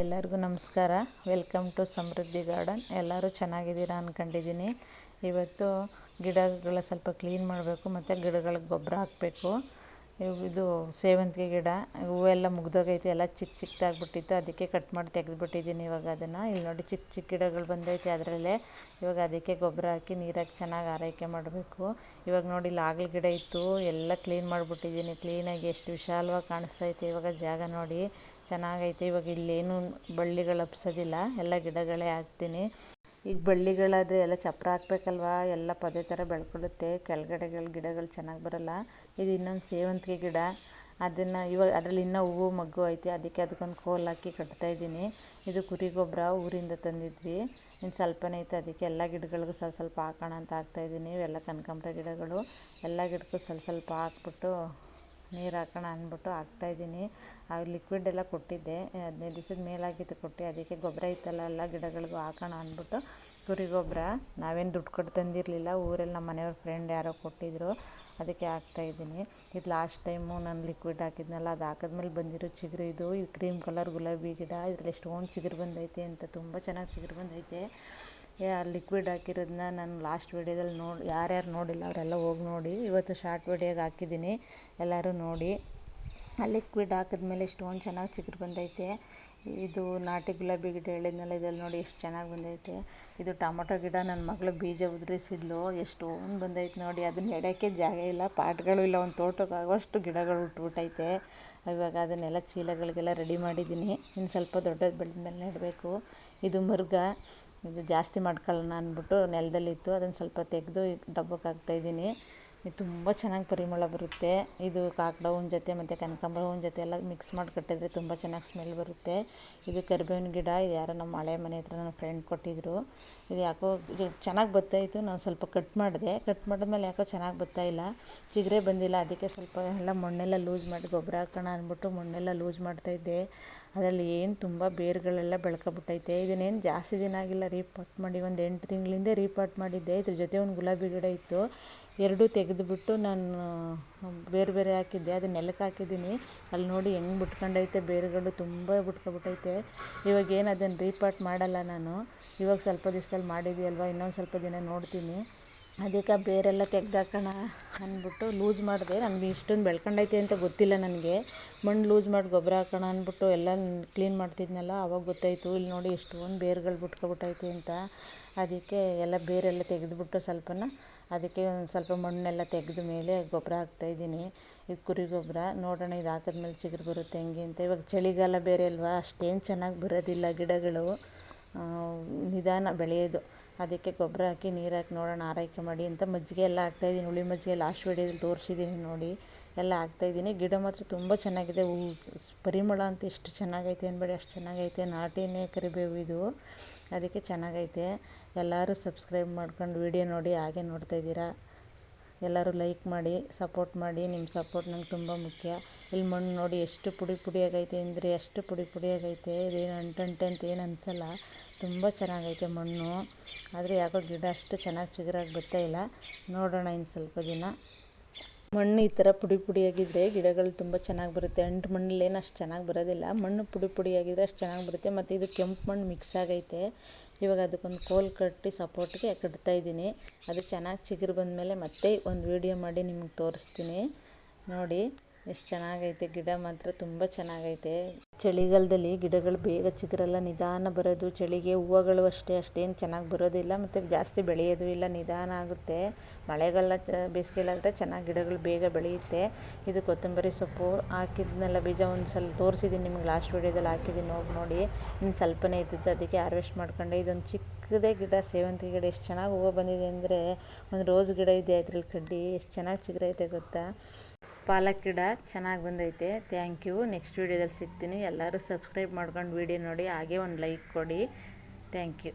ಎಲ್ಲರಿಗೂ ನಮಸ್ಕಾರ. Welcome to Samriddhi garden ಎಲ್ಲರೂ ಚೆನ್ನಾಗಿದ್ದೀರಾ ಅಂದ್ಕೊಂಡಿದ್ದೀನಿ ಇವತ್ತು ಗಿಡಗಳ ಸ್ವಲ್ಪ ಕ್ಲೀನ್ ಮಾಡಬೇಕು, ಮತ್ತು ಗಿಡಗಳಿಗೆ ಗೊಬ್ಬರ ಹಾಕಬೇಕು. ಇದು ಸೇವಂತಿಗೆ ಗಿಡ ಹೂವೆಲ್ಲ ಮುಗ್ದೋಗೈತೆ, ಎಲ್ಲ ಚಿಕ್ಕ ಚಿಕ್ಕದಾಗ್ಬಿಟ್ಟಿತ್ತು ಅದಕ್ಕೆ ಕಟ್ ಮಾಡಿ ತೆಗೆದ್ಬಿಟ್ಟಿದ್ದೀನಿ ಇವಾಗ ಅದನ್ನು. ಇಲ್ಲಿ ನೋಡಿ ಚಿಕ್ಕ ಚಿಕ್ಕ ಗಿಡಗಳು ಬಂದೈತೆ ಅದರಲ್ಲೇ. ಇವಾಗ ಅದಕ್ಕೆ ಗೊಬ್ಬರ ಹಾಕಿ ನೀರಾಕಿ ಚೆನ್ನಾಗಿ ಆರೈಕೆ ಮಾಡಬೇಕು. ಇವಾಗ ನೋಡಿ ಇಲ್ಲಿ ಆಗಲ ಗಿಡ ಇತ್ತು. ಎಲ್ಲ ಕ್ಲೀನ್ ಮಾಡಿಬಿಟ್ಟಿದ್ದೀನಿ. ಕ್ಲೀನಾಗಿ ಎಷ್ಟು ವಿಶಾಲವಾಗಿ ಕಾಣಿಸ್ತೈತೆ. ಇವಾಗ ಜಾಗ ನೋಡಿ ಚೆನ್ನಾಗೈತೆ. ಇವಾಗ ಇಲ್ಲೇನು ಬಳ್ಳಿಗಳು ಹಬ್ಸೋದಿಲ್ಲ. ಎಲ್ಲ ಗಿಡಗಳೇ ಹಾಕ್ತೀನಿ. ಈಗ ಬಳ್ಳಿಗಳಾದರೆ ಎಲ್ಲ ಚಪ್ಪರ ಹಾಕ್ಬೇಕಲ್ವಾ? ಎಲ್ಲ ಪದೇ ಥರ ಬೆಳ್ಕೊಳ್ಳುತ್ತೆ. ಕೆಳಗಡೆಗಳು ಗಿಡಗಳು ಚೆನ್ನಾಗಿ ಬರೋಲ್ಲ. ಇದು ಇನ್ನೊಂದು ಸೇವಂತಿಗೆ ಗಿಡ. ಅದನ್ನು ಇವಾಗ ಅದ್ರಲ್ಲಿ ಇನ್ನೂ ಹೂವು, ಮಗ್ಗು ಐತೆ. ಅದಕ್ಕೆ ಅದಕ್ಕೊಂದು ಕೋಲ್ ಹಾಕಿ ಕಟ್ತಾಯಿದ್ದೀನಿ ಇದು ಕುರಿ ಗೊಬ್ಬರ ಊರಿಂದ ತಂದಿದ್ವಿ. ಇನ್ನು ಸ್ವಲ್ಪನೇ ಐತೆ. ಅದಕ್ಕೆ ಎಲ್ಲ ಗಿಡಗಳಿಗೂ ಸ್ವಲ್ಪ ಸ್ವಲ್ಪ ಹಾಕೋಣ ಅಂತ ಹಾಕ್ತಾಯಿದ್ದೀನಿ ಇವೆಲ್ಲ ಕನಕಾಂಬರ ಗಿಡಗಳು. ಎಲ್ಲ ಗಿಡಕ್ಕೂ ಸ್ವಲ್ಪ ಸ್ವಲ್ಪ ಹಾಕ್ಬಿಟ್ಟು ನೀರು ಹಾಕೋಣ ಅಂದ್ಬಿಟ್ಟು ಹಾಕ್ತಾಯಿದ್ದೀನಿ ಆ ಲಿಕ್ವಿಡ್ ಎಲ್ಲ ಕೊಟ್ಟಿದ್ದೆ. ಹದಿನೈದು ದಿವಸದ ಮೇಲಾಗಿತ್ತು ಕೊಟ್ಟು, ಅದಕ್ಕೆ ಗೊಬ್ಬರ ಇತ್ತಲ್ಲ ಎಲ್ಲ ಗಿಡಗಳಿಗೂ ಹಾಕೋಣ ಅಂದ್ಬಿಟ್ಟು ಕುರಿ ಗೊಬ್ಬರ. ನಾವೇನು ದುಡ್ಡು ಕೊಟ್ಟು ತಂದಿರಲಿಲ್ಲ, ಊರಲ್ಲಿ ನಮ್ಮ ಮನೆಯವ್ರ ಫ್ರೆಂಡ್ ಯಾರೋ ಕೊಟ್ಟಿದ್ದರು ಅದಕ್ಕೆ ಹಾಕ್ತಾಯಿದ್ದೀನಿ ಇದು ಲಾಸ್ಟ್ ಟೈಮು ನಾನು ಲಿಕ್ವಿಡ್ ಹಾಕಿದ್ನಲ್ಲ, ಅದು ಹಾಕಿದ್ಮೇಲೆ ಬಂದಿರೋ ಚಿಗುರು ಇದು ಇದು ಕ್ರೀಮ್ ಕಲರ್ ಗುಲಾಬಿ ಗಿಡ, ಇದರಲ್ಲಿ ಎಷ್ಟೊಂದು ಚಿಗುರು ಬಂದೈತೆ ಅಂತ, ತುಂಬ ಚೆನ್ನಾಗಿ ಚಿಗುರು ಬಂದೈತೆ. ಆ ಲಿಕ್ವಿಡ್ ಹಾಕಿರೋದನ್ನ ನಾನು ಲಾಸ್ಟ್ ವೀಡಿಯೋದಲ್ಲಿ ನೋಡಿ, ಯಾರ್ಯಾರು ನೋಡಿಲ್ಲ, ಅವರೆಲ್ಲ ಹೋಗಿ ನೋಡಿ. ಇವತ್ತು ಶಾರ್ಟ್ ವೀಡಿಯೋಗೆ ಹಾಕಿದ್ದೀನಿ. ಎಲ್ಲರೂ ನೋಡಿ. ಆ ಲಿಕ್ವಿಡ್ ಹಾಕಿದ್ಮೇಲೆ ಎಷ್ಟೊಂದು ಚೆನ್ನಾಗಿ ಚಿಗುರು ಬಂದೈತೆ. ಇದು ನಾಟಿ ಗುಲಾಬಿ ಗಿಡ ಹೇಳಿದ್ನಲ್ಲ, ಇದ್ರಲ್ಲಿ ನೋಡಿ ಎಷ್ಟು ಚೆನ್ನಾಗಿ ಬಂದೈತೆ. ಇದು ಟೊಮೊಟೊ ಗಿಡ ನನ್ನ ಮಗಳು ಬೀಜ ಉದುರಿಸಿದ್ಲು. ಎಷ್ಟೊಂದು ಬಂದೈತೆ ನೋಡಿ. ಅದನ್ನ ನೆಡೋಕ್ಕೆ ಜಾಗ ಇಲ್ಲ, ಪಾಟ್ಗಳು ಇಲ್ಲ, ಒಂದು ತೋಟಕ್ಕಾಗುವಷ್ಟು ಗಿಡಗಳು ಉಟ್ಬಿಟ್ಟೈತೆ. ಇವಾಗ ಅದನ್ನೆಲ್ಲ ಚೀಲಗಳಿಗೆಲ್ಲ ರೆಡಿ ಮಾಡಿದ್ದೀನಿ. ಇನ್ನು ಸ್ವಲ್ಪ ದೊಡ್ಡದು ಬೆಳೆದ ಮೇಲೆ ನೆಡಬೇಕು. ಇದು ಮೃಗ ಇದು ಜಾಸ್ತಿ ಮಾಡ್ಕೊಳ್ಳೋಣ ಅಂದ್ಬಿಟ್ಟು ನೆಲದಲ್ಲಿತ್ತು. ಅದನ್ನು ಸ್ವಲ್ಪ ತೆಗೆದು ಡಬ್ಬಕ್ಕೆ ಹಾಕ್ತಾಯಿದ್ದೀನಿ ತುಂಬ ಚೆನ್ನಾಗಿ ಪರಿಮಳ ಬರುತ್ತೆ. ಇದು ಕಾಕಡ ಹೂವಿನ ಜೊತೆ ಮತ್ತು ಕನಕಾಂಬರ ಹೂವಿನ ಜೊತೆ ಎಲ್ಲ ಮಿಕ್ಸ್ ಮಾಡಿ ಕಟ್ಟಿದ್ರೆ ತುಂಬ ಚೆನ್ನಾಗಿ ಸ್ಮೆಲ್ ಬರುತ್ತೆ. ಇದು ಕರಿಬೇವಿನ ಗಿಡ, ಇದು ಯಾರೋ ನಮ್ಮ ಹಳೆ ಮನೆ ಹತ್ರ ನನ್ನ ಫ್ರೆಂಡ್ ಕೊಟ್ಟಿದ್ದರು ಇದು ಯಾಕೋ ಇದು ಚೆನ್ನಾಗಿ ಬರ್ತಾಯಿತ್ತು ನಾನು ಸ್ವಲ್ಪ ಕಟ್ ಮಾಡಿದೆ. ಕಟ್ ಮಾಡಿದ್ಮೇಲೆ ಯಾಕೋ ಚೆನ್ನಾಗಿ ಬರ್ತಾಯಿಲ್ಲ ಚಿಗರೆ ಬಂದಿಲ್ಲ, ಅದಕ್ಕೆ ಸ್ವಲ್ಪ ಎಲ್ಲ ಮಣ್ಣೆಲ್ಲ ಲೂಸ್ ಮಾಡಿ ಗೊಬ್ಬರ ಹಾಕೋಣ ಅಂದ್ಬಿಟ್ಟು ಮಣ್ಣೆಲ್ಲ ಲೂಸ್ ಮಾಡ್ತಾಯಿದ್ದೆ ಅದರಲ್ಲಿ ಏನು ತುಂಬ ಬೇರುಗಳೆಲ್ಲ ಬೆಳ್ಕೊಬಿಟ್ಟೈತೆ. ಇದನ್ನೇನು ಜಾಸ್ತಿ ದಿನ ಆಗಿಲ್ಲ ರೀಪಾಟ್ ಮಾಡಿ ಒಂದು ಎಂಟು ತಿಂಗಳಿಂದ ರೀಪಾಟ್ ಮಾಡಿದ್ದೆ. ಇದ್ರ ಜೊತೆ ಒಂದು ಗುಲಾಬಿ ಗಿಡ ಇತ್ತು. ಎರಡೂ ತೆಗೆದುಬಿಟ್ಟು ನಾನು ಬೇರೆ ಬೇರೆ ಹಾಕಿದ್ದೆ. ಅದು ನೆಲಕ್ಕೆ ಹಾಕಿದ್ದೀನಿ. ಅಲ್ಲಿ ನೋಡಿ ಹೆಂಗೆ ಬಿಟ್ಕೊಂಡೈತೆ, ಬೇರುಗಳು ತುಂಬ ಬಿಟ್ಕೊಬಿಟ್ಟೈತೆ. ಇವಾಗ ಏನು ಅದನ್ನು ರೀಪಾಟ್ ಮಾಡಲ್ಲ ನಾನು. ಇವಾಗ ಸ್ವಲ್ಪ ದಿವ್ಸದಲ್ಲಿ ಮಾಡಿದ್ಯಲ್ವ, ಇನ್ನೊಂದು ಸ್ವಲ್ಪ ದಿನ ನೋಡ್ತೀನಿ. ಅದಕ್ಕೆ ಬೇರೆಲ್ಲ ತೆಗ್ದಾಕೋಣ ಅಂದ್ಬಿಟ್ಟು ಲೂಸ್ ಮಾಡಿದೆ. ನನಗೆ ಇಷ್ಟೊಂದು ಬೆಳ್ಕೊಂಡೈತೆ ಅಂತ ಗೊತ್ತಿಲ್ಲ ನನಗೆ. ಮಣ್ಣು ಲೂಸ್ ಮಾಡಿ ಗೊಬ್ಬರ ಹಾಕೋಣ ಅಂದ್ಬಿಟ್ಟು ಎಲ್ಲ ಕ್ಲೀನ್ ಮಾಡ್ತಿದ್ನಲ್ಲ, ಅವಾಗ ಗೊತ್ತಾಯಿತು. ಇಲ್ಲಿ ನೋಡಿ ಇಷ್ಟೊಂದು ಬೇರುಗಳು ಬಿಟ್ಕೊಬಿಟ್ಟೈತೆ ಅಂತ. ಅದಕ್ಕೆ ಎಲ್ಲ ಬೇರೆಲ್ಲ ತೆಗೆದುಬಿಟ್ಟು ಸ್ವಲ್ಪನ ಅದಕ್ಕೆ ಒಂದು ಸ್ವಲ್ಪ ಮಣ್ಣೆಲ್ಲ ತೆಗೆದ ಮೇಲೆ ಗೊಬ್ಬರ ಹಾಕ್ತಾ ಇದ್ದೀನಿ. ಇದು ಕುರಿ ಗೊಬ್ಬರ. ನೋಡೋಣ ಇದು ಹಾಕಿದ್ಮೇಲೆ ಚಿಗುರು ಬರುತ್ತೆ ಹೆಂಗೆ ಅಂತ. ಇವಾಗ ಚಳಿಗಾಲ ಬೇರೆ ಅಲ್ವಾ? ಅಷ್ಟೇನು ಚೆನ್ನಾಗಿ ಬರೋದಿಲ್ಲ ಗಿಡಗಳು. ನಿಧಾನ ಬೆಳೆಯೋದು. ಅದಕ್ಕೆ ಗೊಬ್ಬರ ಹಾಕಿ ನೀರು ಹಾಕಿ ನೋಡೋಣ, ಆರೈಕೆ ಮಾಡಿ ಅಂತ ಮಜ್ಜಿಗೆ ಎಲ್ಲ ಹಾಕ್ತಾಯಿದ್ದೀನಿ ಹುಳಿ ಮಜ್ಜಿಗೆ ಲಾಸ್ಟ್ ವೀಡಿಯೋದಲ್ಲಿ ತೋರಿಸಿದ್ದೀನಿ ನೋಡಿ. ಎಲ್ಲ ಹಾಕ್ತಾಯಿದ್ದೀನಿ ಗಿಡ ಮಾತ್ರ ತುಂಬ ಚೆನ್ನಾಗಿದೆ. ಹೂ, ಪರಿಮಳ ಅಂತ ಎಷ್ಟು ಚೆನ್ನಾಗೈತೆ ಅನ್ಬೇಡಿ. ಅಷ್ಟು ಚೆನ್ನಾಗೈತೆ. ನಾಟಿನೇ ಕರಿಬೇವು ಇದು. ಅದಕ್ಕೆ ಚೆನ್ನಾಗೈತೆ. ಎಲ್ಲರೂ ಸಬ್ಸ್ಕ್ರೈಬ್ ಮಾಡ್ಕೊಂಡು ವಿಡಿಯೋ ನೋಡಿ ಹಾಗೆ ನೋಡ್ತಾಯಿದ್ದೀರಾ ಎಲ್ಲರೂ ಲೈಕ್ ಮಾಡಿ, ಸಪೋರ್ಟ್ ಮಾಡಿ. ನಿಮ್ಮ ಸಪೋರ್ಟ್ ನಂಗೆ ತುಂಬ ಮುಖ್ಯ. ಇಲ್ಲಿ ಮಣ್ಣು ನೋಡಿ ಎಷ್ಟು ಪುಡಿ ಪುಡಿಯಾಗೈತೆ ಅಂದರೆ ಎಷ್ಟು ಪುಡಿ ಪುಡಿಯಾಗೈತೆ. ಇದೇನು ಅಂಟಂಟೆ ಅಂತ ಏನು ಅನಿಸಲ್ಲ. ತುಂಬ ಚೆನ್ನಾಗೈತೆ ಮಣ್ಣು. ಆದರೆ ಯಾಕೋ ಗಿಡ ಅಷ್ಟು ಚೆನ್ನಾಗಿ ಚಿಗುರಾಗಿ ಬರ್ತಾಯಿಲ್ಲ ನೋಡೋಣ ಇನ್ನು ಸ್ವಲ್ಪ ದಿನ. ಮಣ್ಣು ಈ ಥರ ಪುಡಿ ಪುಡಿಯಾಗಿದ್ದರೆ ಗಿಡಗಳು ತುಂಬ ಚೆನ್ನಾಗಿ ಬರುತ್ತೆ. ಅಂಟು ಮಣ್ಣಲ್ಲೇನು ಅಷ್ಟು ಚೆನ್ನಾಗಿ ಬರೋದಿಲ್ಲ. ಮಣ್ಣು ಪುಡಿ ಪುಡಿಯಾಗಿದ್ದರೆ ಅಷ್ಟು ಚೆನ್ನಾಗಿ ಬರುತ್ತೆ. ಮತ್ತು ಇದು ಕೆಂಪು ಮಣ್ಣು ಮಿಕ್ಸ್ ಆಗೈತೆ. ಇವಾಗ ಅದಕ್ಕೊಂದು ಕೋಲ್ ಕಟ್ಟಿ ಸಪೋರ್ಟ್ಗೆ ಕಟ್ತಾಯಿದ್ದೀನಿ ಅದು ಚೆನ್ನಾಗಿ ಚಿಗುರು ಬಂದಮೇಲೆ ಮತ್ತೆ ಒಂದು ವೀಡಿಯೋ ಮಾಡಿ ನಿಮಗೆ ತೋರಿಸ್ತೀನಿ. ನೋಡಿ. ಎಷ್ಟು ಚೆನ್ನಾಗೈತೆ, ಗಿಡ ಮಾತ್ರ ತುಂಬ ಚೆನ್ನಾಗೈತೆ. ಚಳಿಗಾಲದಲ್ಲಿ ಗಿಡಗಳು ಬೇಗ ಚಿಗುರಲ್ಲ, ನಿಧಾನ ಬರೋದು. ಚಳಿಗೆ ಹೂವುಗಳು ಅಷ್ಟೇ, ಅಷ್ಟೇನು ಚೆನ್ನಾಗಿ ಬರೋದಿಲ್ಲ. ಮತ್ತು ಜಾಸ್ತಿ ಬೆಳೆಯೋದು ಇಲ್ಲ, ನಿಧಾನ ಆಗುತ್ತೆ. ಮಳೆಗಾಲ ಬೇಸಿಗೆಲಾದರೆ ಚೆನ್ನಾಗಿ ಗಿಡಗಳು ಬೇಗ ಬೆಳೆಯುತ್ತೆ. ಇದು ಕೊತ್ತಂಬರಿ ಸೊಪ್ಪು ಹಾಕಿದ್ನೆಲ್ಲ, ಬೀಜ ಒಂದು ಸಲ ತೋರಿಸಿದ್ದೀನಿ ನಿಮಗೆ ಲಾಸ್ಟ್ ವೀಡಿಯೋದಲ್ಲಿ ಹಾಕಿದ್ದೀನಿ ಹೋಗಿ ನೋಡಿ. ಇನ್ನು ಸ್ವಲ್ಪನೇ ಇದ್ದಿದ್ದು ಅದಕ್ಕೆ ಹಾರ್ವೆಸ್ಟ್ ಮಾಡ್ಕೊಂಡೆ. ಇದೊಂದು ಚಿಕ್ಕದೇ ಗಿಡ, ಸೇವಂತಿಗೆ ಗಿಡ. ಎಷ್ಟು ಚೆನ್ನಾಗಿ ಹೂವು ಬಂದಿದೆ ಅಂದರೆ ಒಂದು ರೋಸ್ ಗಿಡ ಇದೆ ಅದ್ರಲ್ಲಿ ಕಡ್ಡಿ, ಎಷ್ಟು ಚೆನ್ನಾಗಿ ಚಿಗುರೈತೆ ಗೊತ್ತಾ? ಪಾಲಕ್ ಗಿಡ ಚೆನ್ನಾಗಿ ಬಂದೈತೆ. ಥ್ಯಾಂಕ್ ಯು ನೆಕ್ಸ್ಟ್ ವೀಡಿಯೋದಲ್ಲಿ ಸಿಗ್ತೀನಿ. ಎಲ್ಲರೂ ಸಬ್ಸ್ಕ್ರೈಬ್ ಮಾಡ್ಕೊಂಡು ವೀಡಿಯೋ ನೋಡಿ. ಹಾಗೆ ಒಂದು ಲೈಕ್ ಕೊಡಿ. Thank you